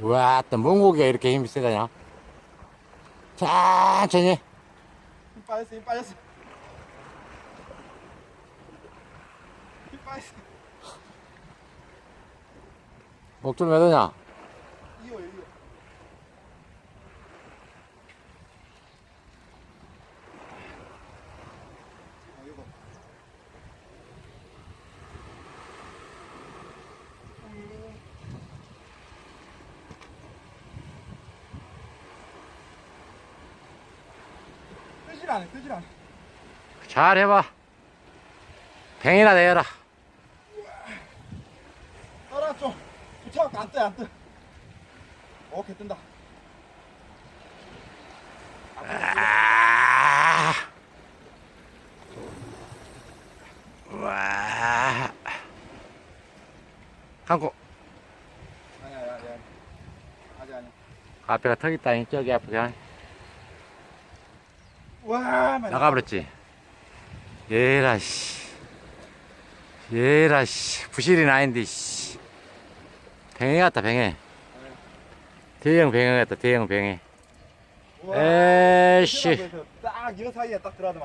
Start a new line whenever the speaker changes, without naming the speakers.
와, 또 멍고기가 이렇게 힘이 세다냐? 천천히.
힘 빠졌어, 힘 빠졌어. 힘 빠졌어.
목줄 몇?
이거, 이거. 아, 이거. 끄질 않아, 끄질 않아.
잘 해봐. 뱅이나 내어라.
떠라 좀. 붙여갖고 안 떠, 안 떠. 오케이, 뜬다.
아. 와. 감고.
아니야, 아니야, 아니야. 아직 아니야.
앞에가 턱 있다. 저기 앞에 그냥
와,
나가버렸지. 얘라, 씨. 얘라, 씨. 부실이 나인데, 씨. 뱅에 같다, 뱅에. 대형 뱅에 같다, 대형.
우와,
에이씨.
딱 이거 사이에 딱 들어가더만.